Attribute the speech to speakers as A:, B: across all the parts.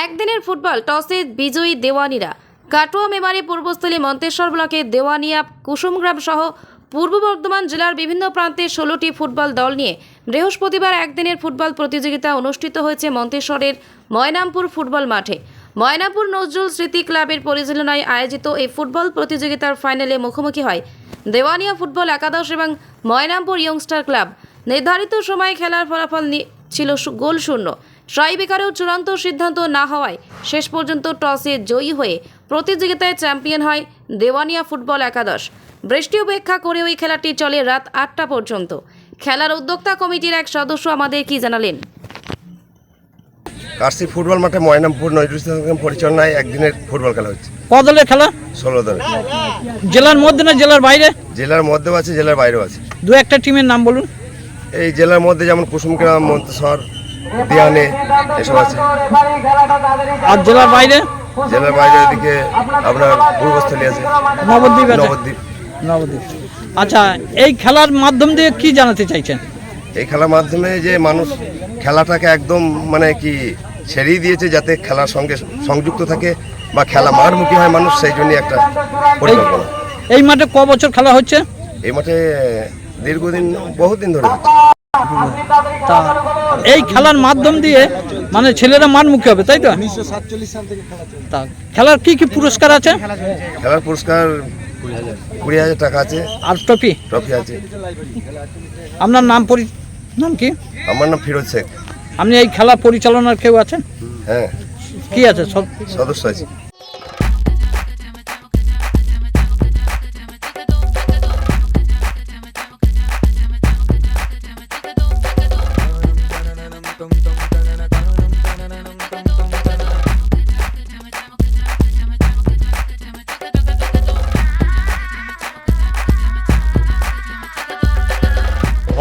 A: একদিনের ফুটবল টসে বিজয়ী দেওয়ানিরা। কাটোয়া মেমারি পূর্বস্থলী মন্তেশ্বর ব্লকে দেওয়ানিয়া কুসুমগ্রাম সহ পূর্ব বর্ধমান জেলার বিভিন্ন প্রান্তে ষোলোটি ফুটবল দল নিয়ে বৃহস্পতিবার একদিনের ফুটবল প্রতিযোগিতা অনুষ্ঠিত হয়েছে মন্তেশ্বরের ময়নামপুর ফুটবল মাঠে। ময়নাপুর নজরুল স্মৃতি ক্লাবের পরিচালনায় আয়োজিত এই ফুটবল প্রতিযোগিতার ফাইনালে মুখোমুখি হয় দেওয়ানিয়া ফুটবল একাদশ এবং ময়নামপুর ইয়ংস্টার ক্লাব। নির্ধারিত সময়ে খেলার ফলাফল ছিল গোল শূন্য। ট্রাইবেকারেও চূড়ান্ত সিদ্ধান্ত না হওয়ায় শেষ পর্যন্ত টসে জয়ী হয়ে প্রতিযোগিতায় চ্যাম্পিয়ন হয় দেওয়ানিয়া ফুটবল একাদশ। বৃষ্টি উপেক্ষা করে ওই খেলাটি চলে রাত আটটা পর্যন্ত। খেলার উদ্যোক্তা কমিটির এক সদস্য আমাদের কি জানালেন?
B: কার্সি ফুটবল মাঠে ময়নামপুর নজরুল ইসলাম পরিচালনায় একদিনের ফুটবল খেলা হচ্ছে।
C: ক দলের খেলা?
B: ষোলো দলে
C: জেলার মধ্যে না জেলার বাইরে?
B: জেলার মধ্যেও আছে জেলার বাইরেও আছে।
C: দু একটা টিমের নাম বলুন।
B: এই জেলার মধ্যে যেমন কুসুমগ্রাম মন্তেশ্বর দিয়ানে এসব আছে।
C: আর জেলার বাইরে?
B: জেলার বাইরে ওদিকে আপনার পূর্বস্থলী আছে।
C: নবদ্বীপ
B: নবদ্বীপ।
C: নবদ্বীপ। আচ্ছা এই খেলার মাধ্যম দিয়ে কি জানাতে চাইছেন?
B: এই খেলার মাধ্যমে যে মানুষ খেলাটাকে একদম মানে কি ছেড়েই দিয়েছে যাতে খেলার সঙ্গে সংযুক্ত থাকে বা খেলা মারমুখী হয় মানুষ সেই জন্যই একটা পরিকল্পনা।
C: এই মাঠে ক বছর খেলা হচ্ছে?
B: এই মাঠে দীর্ঘদিন বহুদিন ধরে।
C: তা এই খেলার মাধ্যম দিয়ে মানে ছেলেরা মানমুখী হবে তাই তো? তা খেলার কি কি পুরস্কার আছে?
B: খেলার পুরস্কার কুড়ি হাজার টাকা আছে।
C: আর ট্রফি?
B: ট্রফি আছে।
C: আপনার নাম পরি নাম কি?
B: আমার নাম ফিরোজ শেখ।
C: আপনি এই খেলা পরিচালনার কেউ আছেন?
B: হ্যাঁ।
C: কি আছে? সব
B: সদস্য আছে।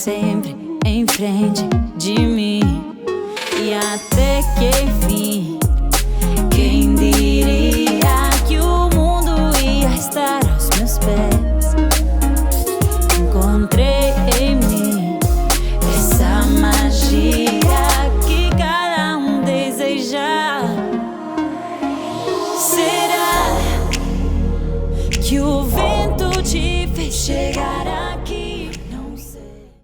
D: Sempre em frente de mim. E até que enfim, quem diria que o mundo ia estar aos meus pés? Encontrei em mim essa magia que cada um deseja. Será que o vento te fez chegar